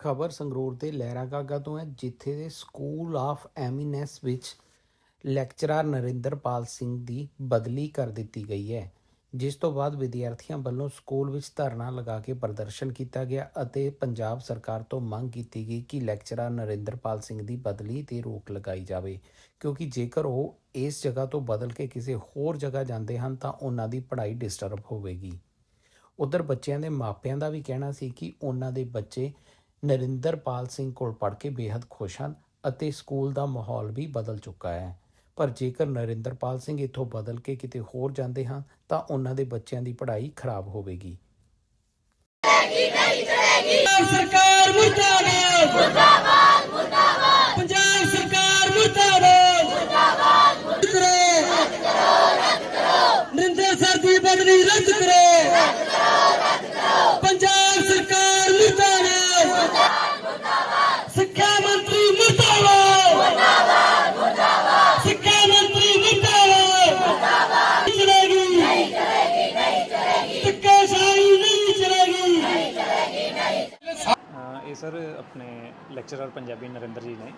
ਖਬਰ ਸੰਗਰੂਰ ਦੇ ਲਹਿਰਾ ਗਾਗਾ ਤੋਂ ਹੈ, ਜਿੱਥੇ ਦੇ ਸਕੂਲ ਆਫ ਐਮੀਨੈਂਸ ਵਿੱਚ ਲੈਕਚਰਰ ਨਰਿੰਦਰਪਾਲ ਸਿੰਘ ਦੀ ਬਦਲੀ ਕਰ ਦਿੱਤੀ ਗਈ ਹੈ। ਜਿਸ ਤੋਂ ਬਾਅਦ ਵਿਦਿਆਰਥੀਆਂ ਵੱਲੋਂ ਸਕੂਲ ਵਿੱਚ ਧਰਨਾ ਲਗਾ ਕੇ ਪ੍ਰਦਰਸ਼ਨ ਕੀਤਾ ਗਿਆ ਅਤੇ ਪੰਜਾਬ ਸਰਕਾਰ ਤੋਂ ਮੰਗ ਕੀਤੀ ਗਈ ਕਿ ਲੈਕਚਰਰ ਨਰਿੰਦਰਪਾਲ ਸਿੰਘ ਦੀ ਬਦਲੀ ਤੇ ਰੋਕ ਲਗਾਈ ਜਾਵੇ, ਕਿਉਂਕਿ ਜੇਕਰ ਉਹ ਇਸ ਜਗ੍ਹਾ ਤੋਂ ਬਦਲ ਕੇ ਕਿਸੇ ਹੋਰ ਜਗ੍ਹਾ ਜਾਂਦੇ ਹਨ ਤਾਂ ਉਹਨਾਂ ਦੀ ਪੜ੍ਹਾਈ ਡਿਸਟਰਬ ਹੋਵੇਗੀ। ਉਧਰ ਬੱਚਿਆਂ ਦੇ ਮਾਪਿਆਂ ਦਾ ਵੀ ਕਹਿਣਾ ਸੀ ਕਿ ਉਹਨਾਂ ਦੇ ਬੱਚੇ ਨਰਿੰਦਰਪਾਲ ਸਿੰਘ ਕੋਲ ਪੜ੍ਹ ਕੇ ਬੇहद ਖੁਸ਼ ਹਨ ਅਤੇ ਸਕੂਲ ਦਾ ਮਾਹੌਲ ਵੀ ਬਦਲ ਚੁੱਕਾ ਹੈ। ਪਰ ਜੇਕਰ ਨਰਿੰਦਰਪਾਲ ਸਿੰਘ ਇੱਥੋਂ ਬਦਲ ਕੇ ਕਿਤੇ ਹੋਰ ਜਾਂਦੇ ਹਨ ਤਾਂ ਉਹਨਾਂ ਦੇ ਬੱਚਿਆਂ ਦੀ ਪੜ੍ਹਾਈ ਖਰਾਬ ਹੋਵੇਗੀ। ਪੰਜਾਬ ਸਰਕਾਰ ਮੁਰਦਾਬਾਦ। ਮੁਰਦਾਬਾਦ ਮੁਰਦਾਬਾਦ। ਪੰਜਾਬ ਸਰਕਾਰ ਮੁਰਦਾਬਾਦ। ਮੁਰਦਾਬਾਦ ਕਰੋ ਰੱਦ ਕਰੋ ਰੱਦ ਕਰੋ। ਨਰਿੰਦਰ ਸਰ ਦੀ ਬਦਲੀ ਰੱਦ ਕਰੋ ਰੱਦ ਕਰੋ ਰੱਦ ਕਰੋ ਪੰਜਾਬ ਸਰਕਾਰ ਮੁਰਦਾਬਾਦ ਮੁਰਦਾਬਾਦ ਸਿੱਖਿਆ ਮੰਤਰੀ ਮੁਰਦਾਬਾਦ ਮੁਰਦਾਬਾਦ ਮੁਰਦਾਬਾਦ ਸਿੱਖਿਆ ਮੰਤਰੀ ਮੁਰਦਾਬਾਦ ਮੁਰਦਾਬਾਦ ਚਲੇਗੀ ਨਹੀਂ ਚਲੇਗੀ ਨਹੀਂ ਚਲੇਗੀ ਧੱਕੇਸ਼ਾਹੀ ਨਹੀਂ ਚਲੇਗੀ ਅ, ਇਹ ਸਰ, ਆਪਣੇ ਲੈਕਚਰਰ ਪੰਜਾਬੀ ਨਰਿੰਦਰ ਜੀ ਨੇ,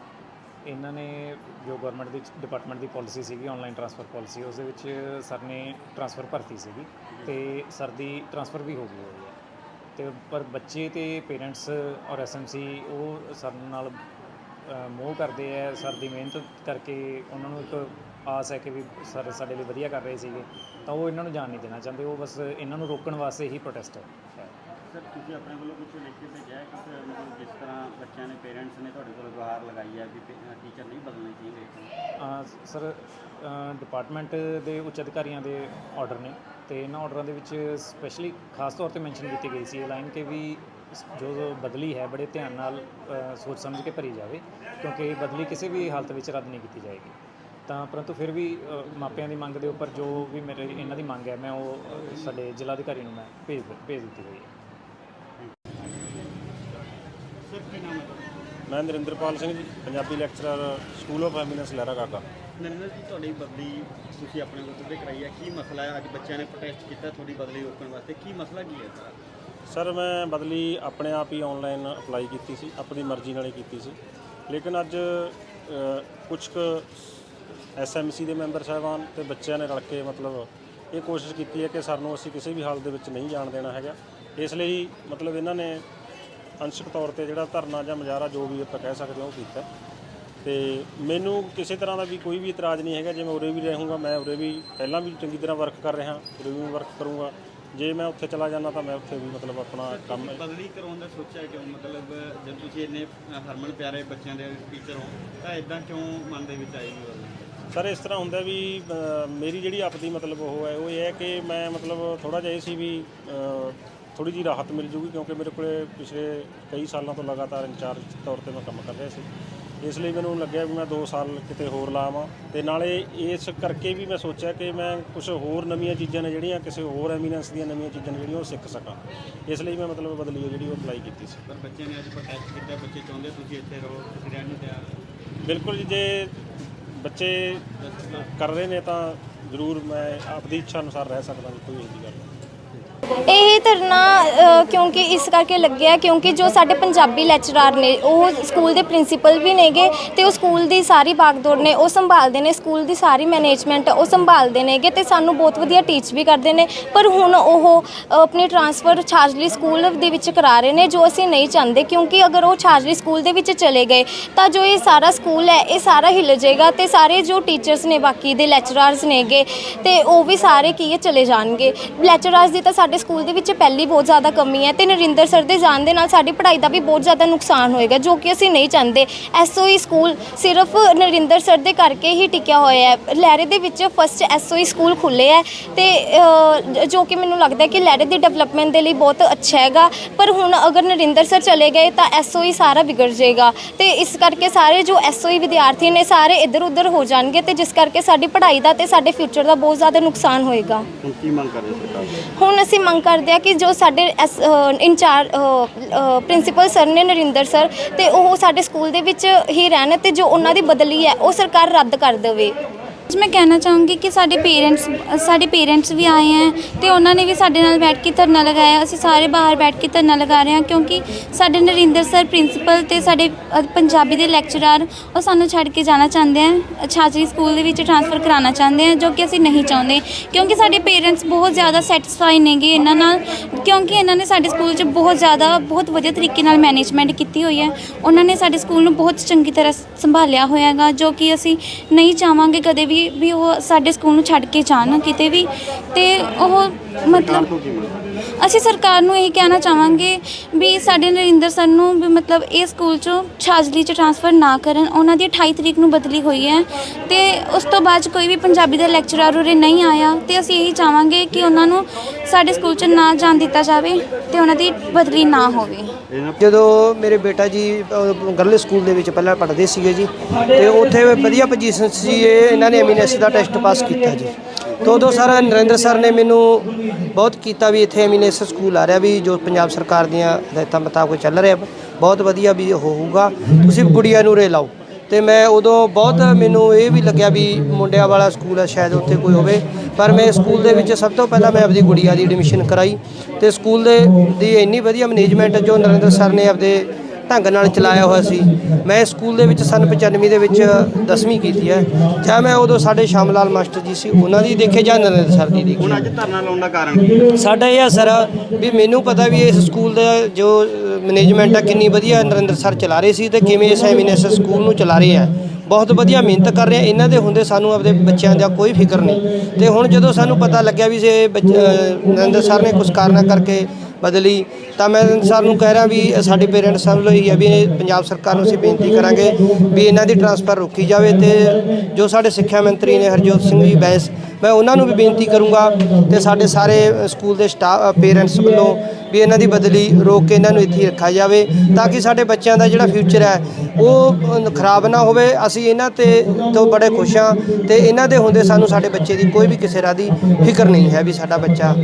ਇਹਨਾਂ ਨੇ ਜੋ ਗਵਰਨਮੈਂਟ ਦੀ ਡਿਪਾਰਟਮੈਂਟ ਦੀ ਪਾਲਿਸੀ ਸੀਗੀ ਆਨਲਾਈਨ ਟ੍ਰਾਂਸਫਰ ਪਾਲਿਸੀ ਉਸ ਦੇ ਵਿੱਚ ਸਰ ਨੇ ਟ੍ਰਾਂਸਫਰ ਭਰਤੀ ਸੀਗੀ ਤੇ ਸਰ ਦੀ ਟ੍ਰਾਂਸਫਰ ਵੀ ਹੋ ਗਈ ਹੋਈ ਹੈ। ਤੇ ਪਰ ਬੱਚੇ ਤੇ ਪੇਰੈਂਟਸ ਔਰ ਐਸਐਮਸੀ ਉਹ ਸਰ ਨਾਲ ਮੋਹ ਕਰਦੇ ਆ, ਸਰ ਦੀ ਮਿਹਨਤ ਕਰਕੇ ਉਹਨਾਂ ਨੂੰ ਇੱਕ ਆਸ ਹੈ ਕਿ ਵੀ ਸਰ ਸਾਡੇ ਲਈ ਵਧੀਆ ਕਰ ਰਹੇ ਸੀਗੇ। ਤਾਂ ਉਹ ਇਹਨਾਂ ਨੂੰ ਜਾਣ ਨਹੀਂ ਦੇਣਾ ਚਾਹੁੰਦੇ, ਉਹ ਬਸ ਇਹਨਾਂ ਨੂੰ ਰੋਕਣ ਵਾਸਤੇ ਹੀ ਪ੍ਰੋਟੈਸਟ ਹੈ। ਸਰ, ਤੁਸੀਂ ਆਪਣੇ ਵੱਲੋਂ ਕੁਝ ਲਿਖ ਕੇ ਭੇਜਿਆ ਹੈ ਕਿ ਸਰ, ਮਤਲਬ ਜਿਸ ਤਰ੍ਹਾਂ ਬੱਚਿਆਂ ਨੇ ਪੇਰੈਂਟਸ ਨੇ ਤੁਹਾਡੇ ਕੋਲ ਗੁਹਾਰ ਲਗਾਈ ਹੈ ਵੀ ਟੀਚਰ ਨਹੀਂ ਬਦਲਣੇ ਚਾਹੀਦੇ ਸਰ ਡਿਪਾਰਟਮੈਂਟ ਦੇ ਉੱਚ ਅਧਿਕਾਰੀਆਂ ਦੇ ਆਰਡਰ ਨੇ ਤੇ ਇਹਨਾਂ ਆਰਡਰਾਂ ਦੇ ਵਿੱਚ ਸਪੈਸ਼ਲੀ ਖਾਸ ਤੌਰ ਤੇ ਮੈਂਸ਼ਨ ਕੀਤੀ ਗਈ ਸੀ ਇਹ ਲਾਈਨ ਕਿ ਵੀ ਜੋ ਜੋ ਬਦਲੀ ਹੈ, ਬੜੇ ਧਿਆਨ ਨਾਲ ਸੋਚ ਸਮਝ ਕੇ ਭਰੀ ਜਾਵੇ ਕਿਉਂਕਿ ਇਹ ਬਦਲੀ ਕਿਸੇ ਵੀ ਹਾਲਤ ਵਿੱਚ ਰੱਦ ਨਹੀਂ ਕੀਤੀ ਜਾਏਗੀ। ਤਾਂ ਪਰੰਤੂ ਫਿਰ ਵੀ ਮਾਪਿਆਂ ਦੀ ਮੰਗ ਦੇ ਉੱਪਰ ਜੋ ਵੀ ਮੇਰੇ, ਇਹਨਾਂ ਦੀ ਮੰਗ ਹੈ, ਮੈਂ ਉਹ ਸਾਡੇ ਜ਼ਿਲ੍ਹਾ ਅਧਿਕਾਰੀ ਨੂੰ ਮੈਂ ਭੇਜ ਭੇਜ ਦਿੱਤੀ ਹੋਈ ਹੈ ਸਰ ਕੀ ਨਾਮ ਹੈ ਤੁਹਾਡਾ ਮੈਂ Narinderpal Singh ji Punjabi lecturer school of eminence Lehra Kaka. Narinder ji ਤੁਹਾਡੀ ਬਦਲੀ ਤੁਸੀਂ ਆਪਣੇ ਵੱਲੋਂ ਤੇ ਕਰਾਈ ਹੈ? ਕੀ ਮਸਲਾ ਹੈ? ਅੱਜ ਬੱਚਿਆਂ ਨੇ ਪ੍ਰੋਟੈਸਟ ਕੀਤਾ ਤੁਹਾਡੀ ਬਦਲੀ ਰੋਕਣ ਵਾਸਤੇ। ਕੀ ਮਸਲਾ ਕੀ ਹੈ ਸਰ ਸਰ ਮੈਂ ਬਦਲੀ ਆਪਣੇ ਆਪ ਹੀ ਆਨਲਾਈਨ ਅਪਲਾਈ ਕੀਤੀ ਸੀ ਆਪਣੀ ਮਰਜ਼ੀ ਨਾਲ ਹੀ ਕੀਤੀ ਸੀ। ਲੇਕਿਨ ਅੱਜ ਕੁਝ ਕੁ ਐਸਐਮਸੀ ਦੇ ਮੈਂਬਰ ਸਾਹਿਬਾਨ ਤੇ ਬੱਚਿਆਂ ਨੇ ਰਲ ਕੇ ਮਤਲਬ ਇਹ ਕੋਸ਼ਿਸ਼ ਕੀਤੀ ਹੈ ਕਿ ਸਾਨੂੰ ਅਸੀਂ ਕਿਸੇ ਵੀ ਹਾਲਤ ਦੇ ਵਿੱਚ ਨਹੀਂ ਜਾਣ ਦੇਣਾ ਹੈਗਾ। ਇਸ ਲਈ ਮਤਲਬ ਇਹਨਾਂ ਨੇ ਅੰਸ਼ਕ ਤੌਰ ਤੇ ਜਿਹੜਾ ਧਰਨਾ ਜਾਂ ਮੁਜ਼ਾਹਰਾ ਜੋ ਵੀ ਆਪਾਂ ਕਹਿ ਸਕਦੇ ਹਾਂ ਉਹ ਕੀਤਾ। ਤੇ ਮੈਨੂੰ ਕਿਸੇ ਤਰ੍ਹਾਂ ਦਾ ਵੀ ਕੋਈ ਵੀ ਇਤਰਾਜ਼ ਨਹੀਂ ਹੈਗਾ। ਜੇ ਮੈਂ ਉਰੇ ਵੀ ਰਹੂੰਗਾ ਮੈਂ ਉਰੇ ਵੀ ਪਹਿਲਾਂ ਵੀ ਚੰਗੀ ਤਰ੍ਹਾਂ ਵਰਕ ਕਰ ਰਿਹਾ ਉਰੇ ਵੀ ਵਰਕ ਕਰੂੰਗਾ। ਜੇ ਮੈਂ ਉੱਥੇ ਚਲਾ ਜਾਂਦਾ ਤਾਂ ਮੈਂ ਉੱਥੇ ਵੀ ਮਤਲਬ ਆਪਣਾ ਕੰਮ ਬਦਲੀ ਕਰਾਉਣ ਦਾ ਸੋਚਿਆ ਕਿਉਂ? ਮਤਲਬ ਜਦ ਤੁਸੀਂ ਇੰਨੇ ਹਰਮਨ ਪਿਆਰੇ ਬੱਚਿਆਂ ਦੇ ਟੀਚਰ ਹੋ ਤਾਂ ਇਦਾਂ ਕਿਉਂ ਮਨ ਦੇ ਵਿੱਚ ਆਈ ਬਦਲੀ ਸਰ ਇਸ ਤਰ੍ਹਾਂ ਹੁੰਦਾ ਵੀ ਮੇਰੀ ਜਿਹੜੀ ਆਪਦੀ ਮਤਲਬ ਉਹ ਹੈ ਉਹ ਇਹ ਹੈ ਕਿ ਮੈਂ ਮਤਲਬ ਥੋੜਾ ਜਿਹਾ ਇਹ ਸੀ ਵੀ ਥੋੜੀ ਜੀ ਰਾਹਤ ਮਿਲ ਜੂਗੀ ਕਿਉਂਕਿ ਮੇਰੇ ਕੋਲੇ ਪਿਛਲੇ ਕਈ ਸਾਲਾਂ ਤੋਂ ਲਗਾਤਾਰ ਇੰਚਾਰਜ ਤੌਰ ਤੇ ਮੈਂ ਕੰਮ ਕਰ ਰਿਹਾ ਸੀ। ਇਸ ਲਈ ਮੈਨੂੰ ਲੱਗਿਆ ਵੀ ਮੈਂ 2 ਸਾਲ ਕਿਤੇ ਹੋਰ ਲਾਵਾਂ ਤੇ ਨਾਲੇ ਇਸ ਕਰਕੇ ਵੀ ਮੈਂ ਸੋਚਿਆ ਕਿ ਮੈਂ ਕੁਝ ਹੋਰ ਨਵੀਆਂ ਚੀਜ਼ਾਂ ਨੇ ਜਿਹੜੀਆਂ ਕਿਸੇ ਹੋਰ ਐਮੀਨੈਂਸ ਦੀਆਂ ਨਵੀਆਂ ਚੀਜ਼ਾਂ ਨੇ ਜਿਹੜੀਆਂ ਉਹ ਸਿੱਖ ਸਕਾਂ। ਇਸ ਲਈ ਮੈਂ ਮਤਲਬ ਬਦਲੀ ਜਿਹੜੀ ਉਹ ਅਪਲਾਈ ਕੀਤੀ ਸੀ। ਪਰ ਬੱਚਿਆਂ ਨੇ ਅੱਜ ਪ੍ਰੋਟੈਸਟ ਕੀਤਾ ਬੱਚੇ ਚਾਹੁੰਦੇ ਤੁਸੀਂ ਇੱਥੇ ਰਹੋ ਤੁਸੀਂ ਰਹਿਣ ਨੂੰ ਤਿਆਰ ਬਿਲਕੁਲ ਜੀ ਜੇ ਬੱਚੇ ਕਰ ਰਹੇ ਨੇ ਤਾਂ ਜ਼ਰੂਰ ਮੈਂ ਆਪਦੀ ਇੱਛਾ ਅਨੁਸਾਰ ਰਹਿ ਸਕਦਾ ਜੀ ਕੋਈ ਇਹੋ ਜਿਹੀ ਗੱਲ ਨਹੀਂ। ਇਹ ਧਰਨਾ ਕਿਉਂਕਿ ਇਸ ਕਰਕੇ ਲੱਗਿਆ, ਕਿਉਂਕਿ ਜੋ ਸਾਡੇ ਪੰਜਾਬੀ ਲੈਕਚਰਰ ਨੇ, ਉਹ ਸਕੂਲ ਦੇ ਪ੍ਰਿੰਸੀਪਲ ਵੀ ਨੇਗੇ ਤੇ ਉਹ ਸਕੂਲ ਦੀ ਸਾਰੀ ਬਾਗਡੋਰ ਨੇ, ਉਹ ਸੰਭਾਲਦੇ ਨੇ ਸਕੂਲ ਦੀ ਸਾਰੀ ਮੈਨੇਜਮੈਂਟ ਉਹ ਸੰਭਾਲਦੇ ਨੇਗੇ ਤੇ ਸਾਨੂੰ ਬਹੁਤ ਵਧੀਆ ਟੀਚ ਵੀ ਕਰਦੇ ਨੇ। ਪਰ ਹੁਣ ਉਹ ਆਪਣੀ ਟਰਾਂਸਫਰ ਛਾਜਲੀ ਸਕੂਲ ਦੇ ਵਿੱਚ ਕਰਾ ਰਹੇ ਨੇ, ਜੋ ਅਸੀਂ ਨਹੀਂ ਚਾਹੁੰਦੇ, ਕਿਉਂਕਿ ਅਗਰ ਉਹ ਛਾਜਲੀ ਸਕੂਲ ਦੇ ਵਿੱਚ ਚਲੇ ਗਏ, ਤਾਂ ਜੋ ਇਹ ਸਾਰਾ ਸਕੂਲ ਹੈ, ਇਹ ਸਾਰਾ ਹਿੱਲ ਜਾਏਗਾ ਤੇ ਸਾਰੇ ਜੋ ਟੀਚਰਸ ਨੇ, ਬਾਕੀ ਦੇ ਲੈਕਚਰਰਸ ਨੇਗੇ, ਤੇ ਉਹ ਵੀ ਸਾਰੇ ਕੀ ਚਲੇ ਜਾਣਗੇ। ਲੈਕਚਰਰਸ ਦੀ ਤਾਂ ਸਾਡੇ ਸਕੂਲ ਦੇ ਵਿੱਚ ਪਹਿਲੀ ਬਹੁਤ ਜ਼ਿਆਦਾ ਕਮੀ ਹੈ ਤੇ ਨਰਿੰਦਰ ਸਰ ਦੇ ਜਾਣ ਦੇ ਨਾਲ ਸਾਡੀ ਪੜ੍ਹਾਈ ਦਾ ਵੀ ਬਹੁਤ ਜ਼ਿਆਦਾ ਨੁਕਸਾਨ ਹੋਏਗਾ ਜੋ ਕਿ ਅਸੀਂ ਨਹੀਂ ਚਾਹੁੰਦੇ। ਐਸਓਈ ਸਕੂਲ ਸਿਰਫ ਨਰਿੰਦਰ ਸਰ ਦੇ ਕਰਕੇ ਹੀ ਟਿਕਿਆ ਹੋਇਆ ਹੈ। ਲਹਿਰੇ ਦੇ ਵਿੱਚ ਫਸਟ ਐਸਓਈ ਸਕੂਲ ਖੁੱਲੇ ਹੈ ਤੇ ਜੋ ਕਿ ਮੈਨੂੰ ਲੱਗਦਾ ਹੈ ਕਿ ਲਹਿਰੇ ਦੀ ਡਿਵੈਲਪਮੈਂਟ ਦੇ ਲਈ ਬਹੁਤ ਅੱਛਾ ਹੈਗਾ। ਪਰ ਹੁਣ ਅਗਰ ਨਰਿੰਦਰ ਸਰ ਚਲੇ ਗਏ ਤਾਂ ਐਸਓਈ ਸਾਰਾ ਵਿਗੜ ਜਾਏਗਾ ਤੇ ਇਸ ਕਰਕੇ ਸਾਰੇ ਜੋ ਐਸਓਈ ਵਿਦਿਆਰਥੀ ਨੇ ਸਾਰੇ ਇੱਧਰ ਉੱਧਰ ਹੋ ਜਾਣਗੇ ਤੇ ਜਿਸ ਕਰਕੇ ਸਾਡੀ ਪੜ੍ਹਾਈ ਦਾ ਤੇ ਸਾਡੇ ਫਿਊਚਰ ਦਾ ਬਹੁਤ ਜ਼ਿਆਦਾ ਨੁਕਸਾਨ ਹੋਏਗਾ। ਹੁਣ ਕੀ ਮੰਗ ਕਰ ਰਹੇ ਸਰਕਾਰ? ਹੁਣ ਅਸੀਂ ਮੰਗ ਕਰਦੇ ਆ ਕਿ ਜੋ ਸਾਡੇ ਇੰਚਾਰਜ ਪ੍ਰਿੰਸੀਪਲ ਸਰ ਨੇ ਨਰਿੰਦਰ ਸਰ, ਤੇ ਉਹ ਸਾਡੇ ਸਕੂਲ ਦੇ ਵਿੱਚ ਹੀ ਰਹਿਣ ਤੇ ਜੋ ਉਹਨਾਂ ਦੀ ਬਦਲੀ ਹੈ, ਉਹ ਸਰਕਾਰ ਰੱਦ ਕਰ ਦੇਵੇ। ਮੈਂ ਕਹਿਣਾ ਚਾਹੂੰਗੀ ਕਿ ਸਾਡੇ ਪੇਰੈਂਟਸ ਸਾਡੇ ਪੇਰੈਂਟਸ ਵੀ ਆਏ ਹੈ ਤੇ ਉਹਨਾਂ ਨੇ ਵੀ ਸਾਡੇ ਨਾਲ ਬੈਠ ਕੇ ਧਰਨਾ ਲਗਾਇਆ। ਅਸੀਂ ਸਾਰੇ ਬਾਹਰ ਬੈਠ ਕੇ ਧਰਨਾ ਲਗਾ ਰਹੇ ਹਾਂ ਕਿਉਂਕਿ ਸਾਡੇ ਨਰਿੰਦਰ ਸਰ ਪ੍ਰਿੰਸੀਪਲ ਤੇ ਸਾਡੇ ਅ, ਪੰਜਾਬੀ ਦੇ ਲੈਕਚਰਰ ਉਹ ਸਾਨੂੰ ਛੱਡ ਕੇ ਜਾਣਾ ਚਾਹੁੰਦੇ ਆ ਛਾਜਰੀ ਸਕੂਲ ਦੇ ਵਿੱਚ ਟ੍ਰਾਂਸਫਰ ਕਰਾਉਣਾ ਚਾਹੁੰਦੇ ਆ ਜੋ ਕਿ ਅਸੀਂ ਨਹੀਂ ਚਾਹੁੰਦੇ। ਕਿਉਂਕਿ ਸਾਡੇ ਪੇਰੈਂਟਸ ਬਹੁਤ ਜ਼ਿਆਦਾ ਸੈਟੀਸਫਾਈ ਨੇਗੇ ਇਹਨਾਂ ਨਾਲ ਕਿਉਂਕਿ ਇਹਨਾਂ ਨੇ ਸਾਡੇ ਸਕੂਲ 'ਚ ਬਹੁਤ ਜ਼ਿਆਦਾ ਬਹੁਤ ਵਧੀਆ ਤਰੀਕੇ ਨਾਲ ਮੈਨੇਜਮੈਂਟ ਕੀਤੀ ਹੋਈ ਹੈ। ਉਹਨਾਂ ਨੇ ਸਾਡੇ ਸਕੂਲ ਨੂੰ ਬਹੁਤ ਚੰਗੀ ਤਰ੍ਹਾਂ ਸੰਭਾਲਿਆ ਹੋਇਆ ਹੈਗਾ ਜੋ ਕਿ ਅਸੀਂ ਨਹੀਂ ਚਾਹਾਂਗੇ ਕਦੇ ਵੀ ਵੀ ਉਹ ਸਾਡੇ ਸਕੂਲ ਨੂੰ ਛੱਡ ਕੇ ਜਾਣ ਕਿਤੇ ਵੀ ਤੇ ਉਹ ਮਤਲਬ ਅਸੀਂ ਸਰਕਾਰ ਨੂੰ ਇਹ ਕਹਿਣਾ ਚਾਹਾਂਗੇ ਵੀ ਸਾਡੇ ਨਰਿੰਦਰ ਸਰ ਨੂੰ ਵੀ ਮਤਲਬ ਇਹ ਸਕੂਲ ਚੋਂ ਛਾਜਲੀ ਚ ਟ੍ਰਾਂਸਫਰ ਨਾ ਕਰਨ। ਉਹਨਾਂ ਦੀ 28 ਤਰੀਕ ਨੂੰ ਬਦਲੀ ਹੋਈ ਹੈ ਤੇ ਉਸ ਤੋਂ ਬਾਅਦ 'ਚ ਕੋਈ ਵੀ ਪੰਜਾਬੀ ਦਾ ਲੈਕਚਰਰ ਉਰੇ ਨਹੀਂ ਆਇਆ ਤੇ ਅਸੀਂ ਇਹੀ ਚਾਹਾਂਗੇ ਕਿ ਉਹਨਾਂ ਨੂੰ ਸਾਡੇ ਸਕੂਲ ਚ ਨਾ ਜਾਣ ਦਿੱਤਾ ਜਾਵੇ ਤੇ ਉਹਨਾਂ ਦੀ ਬਦਲੀ ਨਾ ਹੋਵੇ। ਜਦੋਂ ਮੇਰੇ ਬੇਟਾ ਜੀ ਗਰਲ ਸਕੂਲ ਦੇ ਵਿੱਚ ਪਹਿਲਾਂ ਪੜ੍ਹਦੇ ਸੀਗੇ ਜੀ, ਤੇ ਉੱਥੇ ਵਧੀਆ ਪੋਜੀਸ਼ਨ ਸੀ ਇਹਨਾਂ ਨੇ ਐਮੀਨੈਸ ਦਾ ਟੈਸਟ ਪਾਸ ਕੀਤਾ ਜੀ। ਤੋਂ ਉਦੋਂ ਸਰ ਨਰਿੰਦਰ ਸਰ ਨੇ ਮੈਨੂੰ ਬਹੁਤ ਕੀਤਾ ਵੀ ਇੱਥੇ ਐਮੀਨੇਸ ਸਕੂਲ ਆ ਰਿਹਾ ਵੀ ਜੋ ਪੰਜਾਬ ਸਰਕਾਰ ਦੀਆਂ ਹਦਾਇਤਾਂ ਮੁਤਾਬਕ ਚੱਲ ਰਿਹਾ, ਬਹੁਤ ਵਧੀਆ ਵੀ ਹੋਊਗਾ। ਤੁਸੀਂ ਗੁੜੀਆਂ ਨੂੰ ਰੇ ਲਾਓ ਤੇ ਮੈਂ ਉਦੋਂ ਬਹੁਤ ਮੈਨੂੰ ਇਹ ਵੀ ਲੱਗਿਆ ਵੀ ਮੁੰਡਿਆਂ ਵਾਲਾ ਸਕੂਲ ਹੈ ਸ਼ਾਇਦ ਉੱਥੇ ਕੋਈ ਹੋਵੇ। ਪਰ ਮੈਂ ਸਕੂਲ ਦੇ ਵਿੱਚ ਸਭ ਤੋਂ ਪਹਿਲਾਂ ਮੈਂ ਆਪਦੀ ਗੁੜੀਆ ਦੀ ਐਡਮਿਸ਼ਨ ਕਰਾਈ। ਤੇ ਸਕੂਲ ਦੇ ਦੀ ਇੰਨੀ ਵਧੀਆ ਮੈਨੇਜਮੈਂਟ ਜੋ ਨਰਿੰਦਰ ਸਰ ਨੇ ਆਪਦੇ ਢੰਗ ਨਾਲ ਚਲਾਇਆ ਹੋਇਆ ਸੀ। ਮੈਂ ਸਕੂਲ ਦੇ ਵਿੱਚ ਸਨ 95 ਦੇ ਵਿੱਚ 10ਵੀਂ ਕੀਤੀ ਹੈ। ਜਾਂ ਮੈਂ ਉਦੋਂ ਸਾਡੇ ਸ਼ਾਮ ਲਾਲ ਮਾਸਟਰ ਜੀ ਸੀ ਉਹਨਾਂ ਦੀ ਦੇਖੇ ਜਾਂ ਨਰਿੰਦਰ ਸਰ ਦੀ ਦੇਖੀ। ਹੁਣ ਅੱਜ ਧਰਨਾ ਲਾਉਣ ਦਾ ਕਾਰਨ? ਕੀ ਹੈ? ਸਾਡਾ ਇਹ ਆ ਸਰ ਵੀ ਮੈਨੂੰ ਪਤਾ ਵੀ ਇਸ ਸਕੂਲ ਦਾ ਜੋ ਮੈਨੇਜਮੈਂਟ ਆ ਕਿੰਨੀ ਵਧੀਆ ਨਰਿੰਦਰ ਸਰ ਚਲਾ ਰਹੇ ਸੀ ਤੇ ਕਿਵੇਂ ਇਸ ਐਮੀਨੈਸ ਸਕੂਲ ਨੂੰ ਚਲਾ ਰਹੇ ਆ। ਬਹੁਤ ਵਧੀਆ ਮਿਹਨਤ ਕਰ ਰਹੇ ਆ। ਇਹਨਾਂ ਦੇ ਹੁੰਦੇ ਸਾਨੂੰ ਆਪਣੇ ਬੱਚਿਆਂ ਦਾ ਕੋਈ ਫਿਕਰ ਨਹੀਂ। ਤੇ ਹੁਣ ਜਦੋਂ ਸਾਨੂੰ ਪਤਾ ਲੱਗਿਆ ਵੀ ਅਹ ਨਰਿੰਦਰ ਸਰ ਨੇ ਕੁਝ ਕਾਰਨਾਂ ਕਰਕੇ ਬਦਲੀ, ਤਾਂ ਮੈਂ ਨਰਿੰਦਰ ਸਰ ਨੂੰ ਕਹਿ ਰਿਹਾ ਵੀ ਸਾਡੇ ਪੇਰੈਂਟਸ ਸਭ ਲਈ ਹੈ ਵੀ ਇਹ ਪੰਜਾਬ ਸਰਕਾਰ ਨੂੰ ਅਸੀਂ ਬੇਨਤੀ ਕਰਾਂਗੇ ਵੀ ਇਹਨਾਂ ਦੀ ਟਰਾਂਸਫਰ ਰੋਕੀ ਜਾਵੇ ਤੇ ਜੋ ਸਾਡੇ ਸਿੱਖਿਆ ਮੰਤਰੀ ਨੇ ਹਰਜੋਤ ਸਿੰਘ ਜੀ ਬੈਂਸ, ਮੈਂ ਉਹਨਾਂ ਨੂੰ ਵੀ ਬੇਨਤੀ ਕਰੂੰਗਾ ਤੇ ਸਾਡੇ ਸਾਰੇ ਸਕੂਲ ਦੇ ਸਟਾਫ ਪੇਰੈਂਟਸ ਵੱਲੋਂ ਵੀ ਇਹਨਾਂ ਦੀ ਬਦਲੀ ਰੋਕ ਕੇ ਇਹਨਾਂ ਨੂੰ ਇੱਥੇ ਰੱਖਿਆ ਜਾਵੇ, ਤਾਂ ਕਿ ਸਾਡੇ ਬੱਚਿਆਂ ਦਾ ਜਿਹੜਾ ਫਿਊਚਰ ਹੈ, ਉਹ ਖਰਾਬ ਨਾ ਹੋਵੇ। ਅਸੀਂ ਇਹਨਾਂ ਤੇ, ਤੋਂ ਬੜੇ ਖੁਸ਼ ਹਾਂ ਤੇ ਇਹਨਾਂ ਦੇ ਹੁੰਦੇ ਸਾਨੂੰ ਸਾਡੇ ਬੱਚੇ ਦੀ ਕੋਈ ਵੀ ਕਿਸੇ ਰਾਹ ਦੀ ਫਿਕਰ ਨਹੀਂ ਹੈ ਵੀ ਸਾਡਾ ਬੱਚਾ